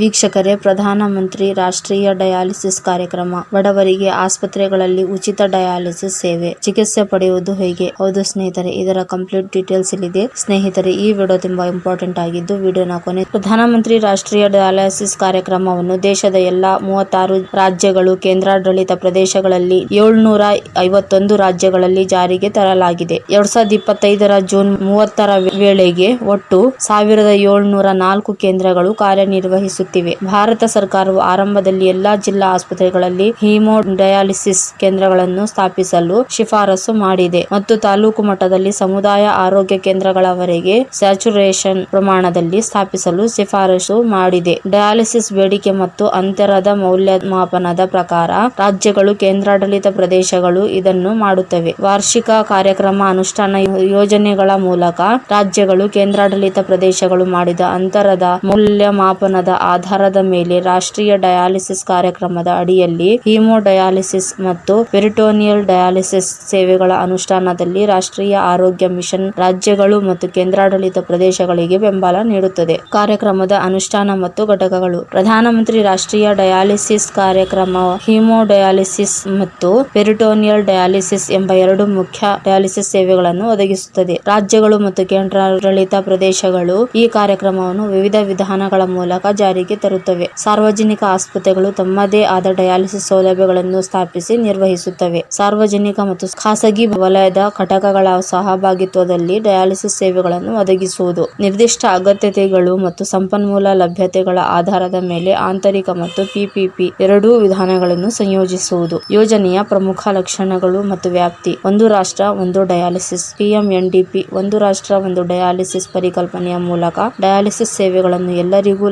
ವೀಕ್ಷಕರೇ ಪ್ರಧಾನಮಂತ್ರಿ ರಾಷ್ಟ್ರೀಯ ಡಯಾಲಿಸಿಸ್ ಕಾರ್ಯಕ್ರಮ. ಬಡವರಿಗೆ ಆಸ್ಪತ್ರೆಗಳಲ್ಲಿ ಉಚಿತ ಡಯಾಲಿಸಿಸ್ ಸೇವೆ. ಚಿಕಿತ್ಸೆ ಪಡೆಯುವುದು ಹೇಗೆ? ಹೌದು ಸ್ನೇಹಿತರೆ, ಇದರ ಕಂಪ್ಲೀಟ್ ಡೀಟೇಲ್ಸ್ ಇಲ್ಲಿದೆ. ಸ್ನೇಹಿತರೆ, ಈ ವಿಡಿಯೋ ತುಂಬಾ ಇಂಪಾರ್ಟೆಂಟ್ ಆಗಿದ್ದು, ವಿಡಿಯೋನ ಕೊನೆ ಪ್ರಧಾನಮಂತ್ರಿ ರಾಷ್ಟ್ರೀಯ ಡಯಾಲಿಸಿಸ್ ಕಾರ್ಯಕ್ರಮವನ್ನು ದೇಶದ ಎಲ್ಲಾ ಮೂವತ್ತಾರು ರಾಜ್ಯಗಳು, ಕೇಂದ್ರಾಡಳಿತ ಪ್ರದೇಶಗಳಲ್ಲಿ ಏಳ್ನೂರ ಐವತ್ತೊಂದು ರಾಜ್ಯಗಳಲ್ಲಿ ಜಾರಿಗೆ ತರಲಾಗಿದೆ. ಎರಡ್ ಸಾವಿರದ ಇಪ್ಪತ್ತೈದರ ಜೂನ್ ಮೂವತ್ತರ ವೇಳೆಗೆ ಒಟ್ಟು ಸಾವಿರದ ಏಳ್ನೂರ ನಾಲ್ಕು ಕೇಂದ್ರಗಳು ಕಾರ್ಯನಿರ್ವಹಿಸುತ್ತಿವೆ. ಭಾರತ ಸರ್ಕಾರವು ಆರಂಭದಲ್ಲಿ ಎಲ್ಲಾ ಜಿಲ್ಲಾ ಆಸ್ಪತ್ರೆಗಳಲ್ಲಿ ಹಿಮೋ ಡಯಾಲಿಸಿಸ್ ಕೇಂದ್ರಗಳನ್ನು ಸ್ಥಾಪಿಸಲು ಶಿಫಾರಸು ಮಾಡಿದೆ. ಮತ್ತು ತಾಲೂಕು ಮಟ್ಟದಲ್ಲಿ ಸಮುದಾಯ ಆರೋಗ್ಯ ಕೇಂದ್ರಗಳವರೆಗೆ ಸ್ಯಾಚುರೇಷನ್ ಪ್ರಮಾಣದಲ್ಲಿ ಸ್ಥಾಪಿಸಲು ಶಿಫಾರಸು ಮಾಡಿದೆ. ಡಯಾಲಿಸಿಸ್ ಬೇಡಿಕೆ ಮತ್ತು ಅಂತರದ ಮೌಲ್ಯಮಾಪನದ ಪ್ರಕಾರ ರಾಜ್ಯಗಳು, ಕೇಂದ್ರಾಡಳಿತ ಪ್ರದೇಶಗಳು ಇದನ್ನು ಮಾಡುತ್ತವೆ. ವಾರ್ಷಿಕ ಕಾರ್ಯಕ್ರಮ ಅನುಷ್ಠಾನ ಯೋಜನೆಗಳ ಮೂಲಕ ರಾಜ್ಯಗಳು, ಕೇಂದ್ರಾಡಳಿತ ಪ್ರದೇಶಗಳು ಮಾಡಿದ ಅಂತರದ ಮೌಲ್ಯಮಾಪನದ ಆಧಾರದ ಮೇಲೆ ರಾಷ್ಟ್ರೀಯ ಡಯಾಲಿಸಿಸ್ ಕಾರ್ಯಕ್ರಮದ ಅಡಿಯಲ್ಲಿ ಹಿಮೋಡಯಾಲಿಸಿಸ್ ಮತ್ತು ಪೆರಿಟೋನಿಯಲ್ ಡಯಾಲಿಸಿಸ್ ಸೇವೆಗಳ ಅನುಷ್ಠಾನದಲ್ಲಿ ರಾಷ್ಟ್ರೀಯ ಆರೋಗ್ಯ ಮಿಷನ್ ರಾಜ್ಯಗಳು ಮತ್ತು ಕೇಂದ್ರಾಡಳಿತ ಪ್ರದೇಶಗಳಿಗೆ ಬೆಂಬಲ ನೀಡುತ್ತದೆ. ಕಾರ್ಯಕ್ರಮದ ಅನುಷ್ಠಾನ ಮತ್ತು ಘಟಕಗಳು. ಪ್ರಧಾನಮಂತ್ರಿ ರಾಷ್ಟ್ರೀಯ ಡಯಾಲಿಸಿಸ್ ಕಾರ್ಯಕ್ರಮ, ಹಿಮೋಡಯಾಲಿಸಿಸ್ ಮತ್ತು ಪೆರಿಟೋನಿಯಲ್ ಡಯಾಲಿಸಿಸ್ ಎಂಬ ಎರಡು ಮುಖ್ಯ ಡಯಾಲಿಸಿಸ್ ಸೇವೆಗಳನ್ನು ಒದಗಿಸುತ್ತದೆ. ರಾಜ್ಯಗಳು ಮತ್ತು ಕೇಂದ್ರಾಡಳಿತ ಪ್ರದೇಶಗಳು ಈ ಕಾರ್ಯಕ್ರಮವನ್ನು ವಿವಿಧ ವಿಧಾನಗಳ ಮೂಲಕ ಜಾರಿಗೆ ತರುತ್ತವೆ. ಸಾರ್ವಜನಿಕ ಆಸ್ಪತ್ರೆಗಳು ತಮ್ಮದೇ ಆದ ಡಯಾಲಿಸಿಸ್ ಸೌಲಭ್ಯಗಳನ್ನು ಸ್ಥಾಪಿಸಿ ನಿರ್ವಹಿಸುತ್ತವೆ. ಸಾರ್ವಜನಿಕ ಮತ್ತು ಖಾಸಗಿ ವಲಯದ ಘಟಕಗಳ ಸಹಭಾಗಿತ್ವದಲ್ಲಿ ಡಯಾಲಿಸಿಸ್ ಸೇವೆಗಳನ್ನು ಒದಗಿಸುವುದು, ನಿರ್ದಿಷ್ಟ ಅಗತ್ಯತೆಗಳು ಮತ್ತು ಸಂಪನ್ಮೂಲ ಲಭ್ಯತೆಗಳ ಆಧಾರದ ಮೇಲೆ ಆಂತರಿಕ ಮತ್ತು ಪಿಪಿಪಿ ಎರಡೂ ವಿಧಾನಗಳನ್ನು ಸಂಯೋಜಿಸುವುದು. ಯೋಜನೆಯ ಪ್ರಮುಖ ಲಕ್ಷಣಗಳು ಮತ್ತು ವ್ಯಾಪ್ತಿ. ಒಂದು ರಾಷ್ಟ್ರ, ಒಂದು ಡಯಾಲಿಸಿಸ್. ಪಿಎಂಎನ್ಡಿಪಿ ಒಂದು ರಾಷ್ಟ್ರ, ಒಂದು ಡಯಾಲಿಸಿಸ್ ಪರಿಕಲ್ಪನೆಯ ಮೂಲಕ ಡಯಾಲಿಸಿಸ್ ಸೇವೆಗಳನ್ನು ಎಲ್ಲರಿಗೂ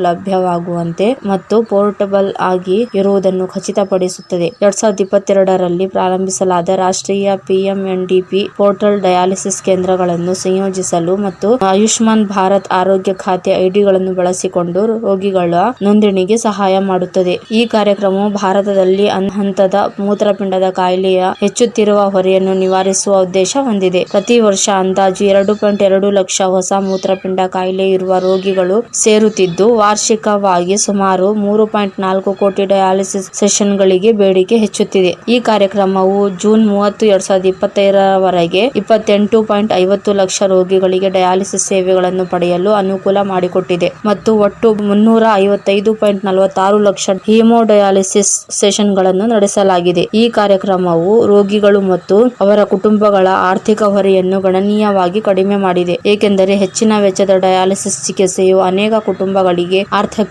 ಲಭ್ಯವಾಗುವಂತೆ ಮತ್ತು ಪೋರ್ಟಬಲ್ ಆಗಿ ಇರುವುದನ್ನು ಖಚಿತಪಡಿಸುತ್ತದೆ. ಎರಡ್ ಸಾವಿರದ ಇಪ್ಪತ್ತೆರಡರಲ್ಲಿ ಪ್ರಾರಂಭಿಸಲಾದ ರಾಷ್ಟ್ರೀಯ ಪಿಎಂಎನ್ಡಿಪಿ ಪೋರ್ಟಲ್ ಡಯಾಲಿಸಿಸ್ ಕೇಂದ್ರಗಳನ್ನು ಸಂಯೋಜಿಸಲು ಮತ್ತು ಆಯುಷ್ಮಾನ್ ಭಾರತ್ ಆರೋಗ್ಯ ಖಾತೆ ಐಡಿಗಳನ್ನು ಬಳಸಿಕೊಂಡು ರೋಗಿಗಳ ನೋಂದಣಿಗೆ ಸಹಾಯ ಮಾಡುತ್ತದೆ. ಈ ಕಾರ್ಯಕ್ರಮವು ಭಾರತದಲ್ಲಿ ಹಂತದ ಮೂತ್ರಪಿಂಡದ ಕಾಯಿಲೆಯ ಹೆಚ್ಚುತ್ತಿರುವ ಹೊರೆಯನ್ನು ನಿವಾರಿಸುವ ಉದ್ದೇಶ ಹೊಂದಿದೆ. ಪ್ರತಿ ವರ್ಷ ಅಂದಾಜು ಎರಡು ಪಾಯಿಂಟ್ ಎರಡು ಲಕ್ಷ ಹೊಸ ಮೂತ್ರಪಿಂಡ ಕಾಯಿಲೆ ಇರುವ ರೋಗಿಗಳು ಸೇರುತ್ತಿದ್ದು ವಾರ್ಷಿಕವಾಗಿ ಸುಮಾರು ಮೂರು ಪಾಯಿಂಟ್ ನಾಲ್ಕು ಕೋಟಿ ಡಯಾಲಿಸಿಸ್ ಸೆಷನ್ಗಳಿಗೆ ಬೇಡಿಕೆ ಹೆಚ್ಚುತ್ತಿದೆ. ಈ ಕಾರ್ಯಕ್ರಮವು ಜೂನ್ ಮೂವತ್ತು, ಎರಡ್ ಸಾವಿರದ ಇಪ್ಪತ್ತೈದರವರೆಗೆ ಇಪ್ಪತ್ತೆಂಟು ಪಾಯಿಂಟ್ ಐವತ್ತು ಲಕ್ಷ ರೋಗಿಗಳಿಗೆ ಡಯಾಲಿಸಿಸ್ ಸೇವೆಗಳನ್ನು ಪಡೆಯಲು ಅನುಕೂಲ ಮಾಡಿಕೊಟ್ಟಿದೆ ಮತ್ತು ಒಟ್ಟು ಮುನ್ನೂರ ಐವತ್ತೈದು ಪಾಯಿಂಟ್ ನಲವತ್ತಾರು ಲಕ್ಷ ಹಿಮೋಡಯಾಲಿಸಿಸ್ ಸೆಷನ್ಗಳನ್ನು ನಡೆಸಲಾಗಿದೆ. ಈ ಕಾರ್ಯಕ್ರಮವು ರೋಗಿಗಳು ಮತ್ತು ಅವರ ಕುಟುಂಬಗಳ ಆರ್ಥಿಕ ಹೊರೆಯನ್ನು ಗಣನೀಯವಾಗಿ ಕಡಿಮೆ ಮಾಡಿದೆ. ಏಕೆಂದರೆ ಹೆಚ್ಚಿನ ವೆಚ್ಚದ ಡಯಾಲಿಸಿಸ್ ಚಿಕಿತ್ಸೆಯು ಅನೇಕ ಕುಟುಂಬಗಳಿಗೆ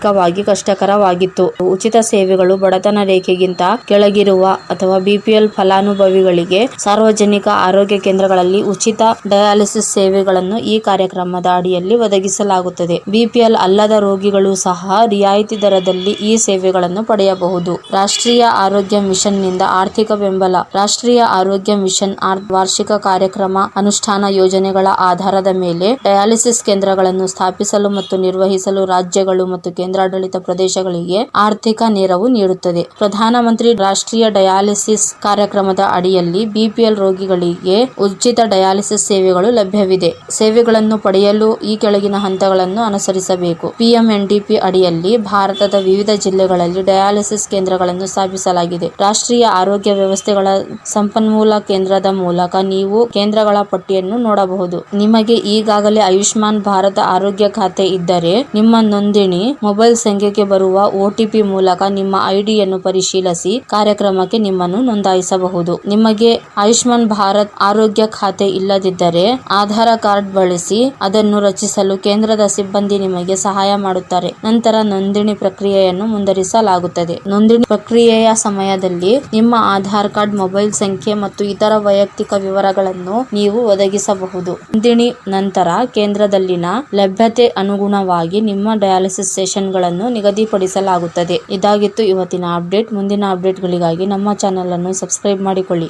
ಆರ್ಥಿಕವಾಗಿ ಕಷ್ಟಕರವಾಗಿತ್ತು. ಉಚಿತ ಸೇವೆಗಳು ಬಡತನ ರೇಖೆಗಿಂತ ಕೆಳಗಿರುವ ಅಥವಾ ಬಿಪಿಎಲ್ ಫಲಾನುಭವಿಗಳಿಗೆ ಸಾರ್ವಜನಿಕ ಆರೋಗ್ಯ ಕೇಂದ್ರಗಳಲ್ಲಿ ಉಚಿತ ಡಯಾಲಿಸಿಸ್ ಸೇವೆಗಳನ್ನು ಈ ಕಾರ್ಯಕ್ರಮದ ಅಡಿಯಲ್ಲಿ ಒದಗಿಸಲಾಗುತ್ತದೆ. ಬಿಪಿಎಲ್ ಅಲ್ಲದ ರೋಗಿಗಳು ಸಹ ರಿಯಾಯಿತಿ ದರದಲ್ಲಿ ಈ ಸೇವೆಗಳನ್ನು ಪಡೆಯಬಹುದು. ರಾಷ್ಟ್ರೀಯ ಆರೋಗ್ಯ ಮಿಷನ್ನಿಂದ ಆರ್ಥಿಕ ಬೆಂಬಲ. ರಾಷ್ಟ್ರೀಯ ಆರೋಗ್ಯ ಮಿಷನ್ ವಾರ್ಷಿಕ ಕಾರ್ಯಕ್ರಮ ಅನುಷ್ಠಾನ ಯೋಜನೆಗಳ ಆಧಾರದ ಮೇಲೆ ಡಯಾಲಿಸಿಸ್ ಕೇಂದ್ರಗಳನ್ನು ಸ್ಥಾಪಿಸಲು ಮತ್ತು ನಿರ್ವಹಿಸಲು ರಾಜ್ಯಗಳು ಮತ್ತು ಕೇಂದ್ರಾಡಳಿತ ಪ್ರದೇಶಗಳಿಗೆ ಆರ್ಥಿಕ ನೆರವು ನೀಡುತ್ತದೆ. ಪ್ರಧಾನಮಂತ್ರಿ ರಾಷ್ಟ್ರೀಯ ಡಯಾಲಿಸಿಸ್ ಕಾರ್ಯಕ್ರಮದ ಅಡಿಯಲ್ಲಿ ಬಿಪಿಎಲ್ ರೋಗಿಗಳಿಗೆ ಉಚಿತ ಡಯಾಲಿಸಿಸ್ ಸೇವೆಗಳು ಲಭ್ಯವಿದೆ. ಸೇವೆಗಳನ್ನು ಪಡೆಯಲು ಈ ಕೆಳಗಿನ ಹಂತಗಳನ್ನು ಅನುಸರಿಸಬೇಕು. ಪಿಎಂಎನ್ಡಿಪಿ ಅಡಿಯಲ್ಲಿ ಭಾರತದ ವಿವಿಧ ಜಿಲ್ಲೆಗಳಲ್ಲಿ ಡಯಾಲಿಸಿಸ್ ಕೇಂದ್ರಗಳನ್ನು ಸ್ಥಾಪಿಸಲಾಗಿದೆ. ರಾಷ್ಟ್ರೀಯ ಆರೋಗ್ಯ ವ್ಯವಸ್ಥೆಗಳ ಸಂಪನ್ಮೂಲ ಕೇಂದ್ರದ ಮೂಲಕ ನೀವು ಕೇಂದ್ರಗಳ ಪಟ್ಟಿಯನ್ನು ನೋಡಬಹುದು. ನಿಮಗೆ ಈಗಾಗಲೇ ಆಯುಷ್ಮಾನ್ ಭಾರತ ಆರೋಗ್ಯ ಖಾತೆ ಇದ್ದರೆ ನಿಮ್ಮ ನೋಂದಣಿ ಮೊಬೈಲ್ ಸಂಖ್ಯೆಗೆ ಬರುವ ಒಟಿಪಿ ಮೂಲಕ ನಿಮ್ಮ ಐಡಿಯನ್ನು ಪರಿಶೀಲಿಸಿ ಕಾರ್ಯಕ್ರಮಕ್ಕೆ ನಿಮ್ಮನ್ನು ನೋಂದಾಯಿಸಬಹುದು. ನಿಮಗೆ ಆಯುಷ್ಮಾನ್ ಭಾರತ್ ಆರೋಗ್ಯ ಖಾತೆ ಇಲ್ಲದಿದ್ದರೆ ಆಧಾರ್ ಕಾರ್ಡ್ ಬಳಸಿ ಅದನ್ನು ರಚಿಸಲು ಕೇಂದ್ರದ ಸಿಬ್ಬಂದಿ ನಿಮಗೆ ಸಹಾಯ ಮಾಡುತ್ತಾರೆ. ನಂತರ ನೋಂದಣಿ ಪ್ರಕ್ರಿಯೆಯನ್ನು ಮುಂದರಿಸಲಾಗುತ್ತದೆ ನೋಂದಣಿ ಪ್ರಕ್ರಿಯೆಯ ಸಮಯದಲ್ಲಿ ನಿಮ್ಮ ಆಧಾರ್ ಕಾರ್ಡ್, ಮೊಬೈಲ್ ಸಂಖ್ಯೆ ಮತ್ತು ಇತರ ವೈಯಕ್ತಿಕ ವಿವರಗಳನ್ನು ನೀವು ಒದಗಿಸಬಹುದು. ನೋಂದಣಿ ನಂತರ ಕೇಂದ್ರದಲ್ಲಿನ ಲಭ್ಯತೆ ಅನುಗುಣವಾಗಿ ನಿಮ್ಮ ಡಯಾಲಿಸಿಸ್ ಸೆಷನ್ಗಳನ್ನು ನಿಗದಿಪಡಿಸಲಾಗುತ್ತದೆ. ಇದಾಗಿತ್ತು ಇವತ್ತಿನ ಅಪ್ಡೇಟ್. ಮುಂದಿನ ಅಪ್ಡೇಟ್ಗಳಿಗಾಗಿ ನಮ್ಮ ಚಾನೆಲ್ ಅನ್ನು ಸಬ್ಸ್ಕ್ರೈಬ್ ಮಾಡಿಕೊಳ್ಳಿ.